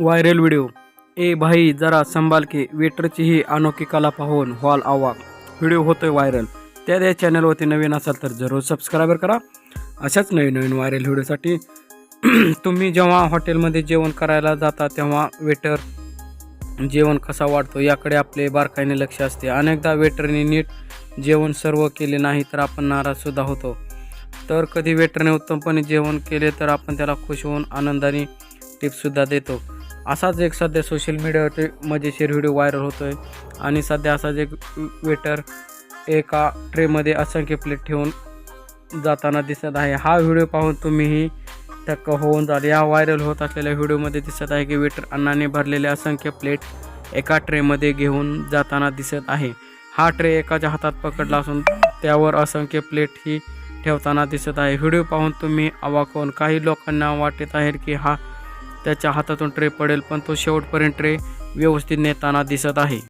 Viral video. ए भाई जरा संभाल की वेटरची ही अनोखी कला पाहून हॉल आवाक. व्हिडिओ होतोय व्हायरल. त्या त्या चॅनलवरती नवीन असाल तर जरूर सबस्क्राईबर करा. अशाच नवीन नवीन व्हायरल व्हिडिओसाठी तुम्ही जेव्हा हॉटेलमध्ये जेवण करायला जाता तेव्हा वेटर जेवण कसा वाढतो याकडे आपले बारकाईने लक्ष असते. अनेकदा वेटरने नीट जेवण सर्व केले नाही तर आपण नाराजसुद्धा होतो. तर कधी वेटरने उत्तमपणे जेवण केले तर आपण त्याला खुश होऊन आनंदाने टिप्ससुद्धा देतो. असाच एक सध्या सोशल मीडियावरती मजेशीर व्हिडिओ व्हायरल होतो आहे आणि सध्या असाच एक वेटर एका ट्रेमध्ये असंख्य प्लेट ठेवून जाताना दिसत आहे. हा व्हिडिओ पाहून तुम्हीही टक्क होऊन जाल. या व्हायरल होत असलेल्या व्हिडिओमध्ये दिसत आहे की वेटर अन्नाने भरलेले असंख्य प्लेट एका ट्रेमध्ये घेऊन जाताना दिसत आहे. हा ट्रे एकाच्या हातात पकडला असून त्यावर असंख्य प्लेट ही ठेवताना दिसत आहे. व्हिडिओ पाहून तुम्ही अवाक होऊन काही लोकांना वाटत आहे की हा त्याच्या हातातून ट्रे पडेल पण तो शेवटपर्यंत ट्रे व्यवस्थित नेताना दिसत आहे.